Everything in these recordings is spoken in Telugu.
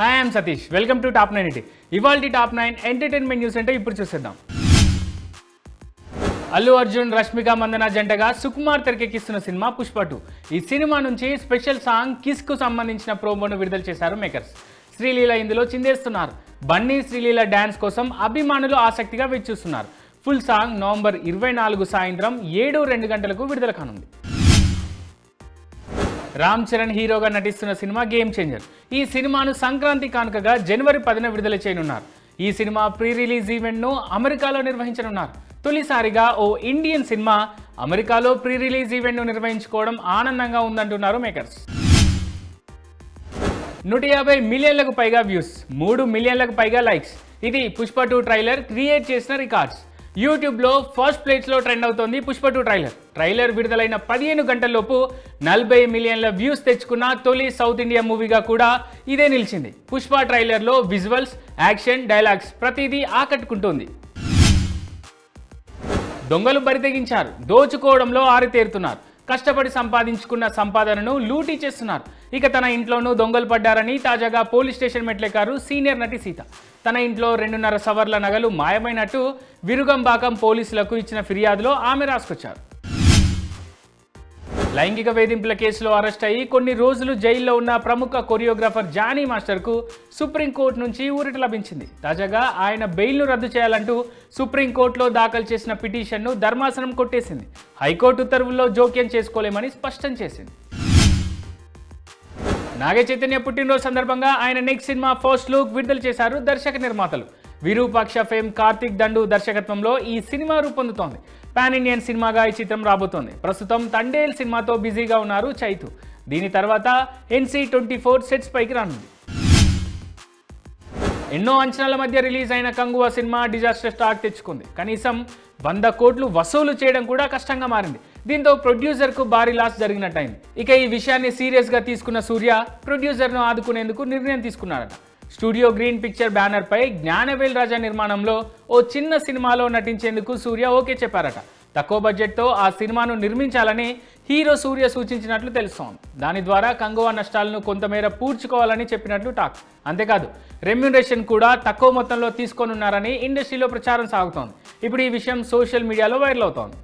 Hi I'm Satish welcome to top nine ET ఇవాళ టాప్ నైన్ ఎంటర్టైన్మెంట్ న్యూస్ అంటే ఇప్పుడు చూసేద్దాం. అల్లు అర్జున్ రష్మిక మందన జంటగా సుకుమార్ తెరకెక్కిస్తున్న సినిమా పుష్ప టూ. ఈ సినిమా నుంచి స్పెషల్ సాంగ్ కిస్కు సంబంధించిన ప్రోమోను విడుదల చేశారు మేకర్స్. శ్రీలీల ఇందులో చిందేస్తున్నారు. బన్నీ శ్రీలీల డ్యాన్స్ కోసం అభిమానులు ఆసక్తిగా వెచ్చూస్తున్నారు. ఫుల్ సాంగ్ నవంబర్ ఇరవై నాలుగు సాయంత్రం ఏడు రెండు గంటలకు విడుదల కానుంది. రామ్ చరణ్ హీరోగా నటిస్తున్న సినిమా గేమ్ చేంజర్ ఈ సినిమాను సంక్రాంతి కానుకగా జనవరి పదిన విడుదల చేయనున్నారు. ఈ సినిమా ప్రీ రిలీజ్ ఈవెంట్ను అమెరికాలో నిర్వహించనున్నారు. తొలిసారిగా ఓ ఇండియన్ సినిమా అమెరికాలో ప్రీ రిలీజ్ ఈవెంట్ను నిర్వహించుకోవడం ఆనందంగా ఉందంటున్నారు మేకర్స్. నూట యాభై మిలియన్లకు పైగా వ్యూస్ మూడు మిలియన్లకు పైగా లైక్స్. ఇది పుష్ప టూ ట్రైలర్ క్రియేట్ చేసిన రికార్డ్స్. యూట్యూబ్లో ఫస్ట్ ప్లేస్లో ట్రెండ్ అవుతోంది పుష్ప టూ ట్రైలర్. ట్రైలర్ విడుదలైన పదిహేను గంటల్లోపు నలభై మిలియన్ల వ్యూస్ తెచ్చుకున్న తొలి సౌత్ ఇండియా మూవీగా కూడా ఇదే నిలిచింది. పుష్ప ట్రైలర్లో విజువల్స్ యాక్షన్ డైలాగ్స్ ప్రతిదీ ఆకట్టుకుంటోంది. దొంగలు బరితెగించారు. దోచుకోవడంలో ఆరితేరుతున్నారు. కష్టపడి సంపాదించుకున్న సంపాదనను లూటీ చేస్తున్నారు. ఇక తన ఇంట్లోనూ దొంగలు పడ్డారని తాజాగా పోలీస్ స్టేషన్ మెట్లెక్కారు సీనియర్ నటి సీత. తన ఇంట్లో రెండున్నర సవర్ల నగలు మాయమైనట్టు విరుగంబాకం పోలీసులకు ఇచ్చిన ఫిర్యాదులో ఆమె రాసుకొచ్చారు. లైంగిక వేధింపుల కేసులో అరెస్ట్ అయ్యి కొన్ని రోజులు జైల్లో ఉన్న ప్రముఖ కొరియోగ్రాఫర్ జానీ మాస్టర్కు సుప్రీంకోర్టు నుంచి ఊరట లభించింది. తాజాగా ఆయన బెయిల్ను రద్దు చేయాలంటూ సుప్రీంకోర్టులో దాఖలు చేసిన పిటిషన్ను ధర్మాసనం కొట్టేసింది. హైకోర్టు ఉత్తర్వుల్లో జోక్యం చేసుకోలేమని స్పష్టం చేసింది. నాగ చైతన్య పుట్టినరోజు సందర్భంగా ఆయన నెక్స్ట్ సినిమా ఫస్ట్ లుక్ విడుదల చేశారు దర్శక నిర్మాతలు. విరూపాక్ష ఫేమ్ కార్తిక్ దండు దర్శకత్వంలో ఈ సినిమా రూపొందుతోంది. పాన్ ఇండియన్ సినిమాగా ఈ చిత్రం రాబోతోంది. ప్రస్తుతం తండేల్ సినిమాతో బిజీగా ఉన్నారు చైతు. దీని తర్వాత ఎన్సీ ట్వంటీ ఫోర్ సెట్స్ పైకి రానుంది. ఎన్నో అంచనాల మధ్య రిలీజ్ అయిన కంగువా సినిమా డిజాస్టర్ స్టార్ట్ తెచ్చుకుంది. కనీసం వంద కోట్లు వసూలు చేయడం కూడా కష్టంగా మారింది. దీంతో ప్రొడ్యూసర్కు భారీ లాస్ జరిగినట్టయింది. ఇక ఈ విషయాన్ని సీరియస్గా తీసుకున్న సూర్య ప్రొడ్యూసర్ను ఆదుకునేందుకు నిర్ణయం తీసుకున్నాడట స్టూడియో గ్రీన్ పిక్చర్ బ్యానర్పై జ్ఞానవేల్ రాజా నిర్మాణంలో ఓ చిన్న సినిమాలో నటించేందుకు సూర్య ఓకే చెప్పారట. తక్కువ బడ్జెట్తో ఆ సినిమాను నిర్మించాలని హీరో సూర్య సూచించినట్లు తెలుస్తోంది. దాని ద్వారా కంగువా నష్టాలను కొంతమేర పూడ్చుకోవాలని చెప్పినట్లు టాక్. అంతేకాదు రెమ్యునరేషన్ కూడా తక్కువ మొత్తంలో తీసుకోనున్నారని ఇండస్ట్రీలో ప్రచారం సాగుతోంది. ఇప్పుడు ఈ విషయం సోషల్ మీడియాలో వైరల్ అవుతోంది.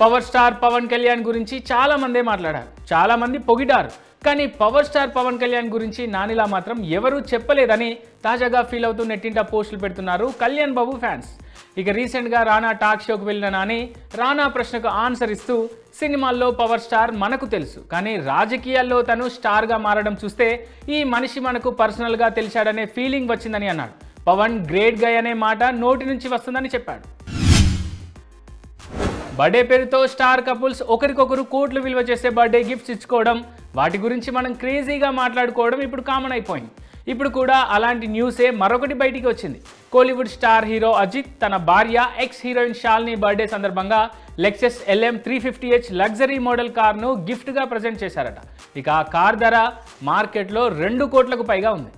పవర్ స్టార్ పవన్ కళ్యాణ్ గురించి చాలామందే మాట్లాడారు. చాలామంది పొగిడారు. కానీ పవర్ స్టార్ పవన్ కళ్యాణ్ గురించి నానిలా మాత్రం ఎవరూ చెప్పలేదని తాజాగా ఫీల్ అవుతూ నెట్టింట పోస్టులు పెడుతున్నారు కళ్యాణ్ బాబు ఫ్యాన్స్. ఇక రీసెంట్గా రానా టాక్ షోకు వెళ్ళిన నాని రానా ప్రశ్నకు ఆన్సర్ ఇస్తూ సినిమాల్లో పవర్ స్టార్ మనకు తెలుసు. కానీ రాజకీయాల్లో తను స్టార్గా మారడం చూస్తే ఈ మనిషి మనకు పర్సనల్గా తెలిసాడనే ఫీలింగ్ వచ్చిందని అన్నాడు. పవన్ గ్రేట్ గై అనే మాట నోటి నుంచి వస్తుందని చెప్పాడు. బర్త్డే పేరుతో స్టార్ కపుల్స్ ఒకరికొకరు కోట్లు విలువ చేసే బర్త్డే గిఫ్ట్స్ ఇచ్చుకోవడం వాటి గురించి మనం క్రేజీగా మాట్లాడుకోవడం ఇప్పుడు కామన్ అయిపోయింది. ఇప్పుడు కూడా అలాంటి న్యూసే మరొకటి బయటికి వచ్చింది. కోలీవుడ్ స్టార్ హీరో అజిత్ తన భార్య ఎక్స్ హీరోయిన్ షాల్ని బర్త్డే సందర్భంగా Lexus LM three fifty H luxury model కార్ను గిఫ్ట్గా ప్రజెంట్ చేశారట. ఇక ఆ కార్ ధర మార్కెట్లో రెండు కోట్లకు పైగా ఉంది.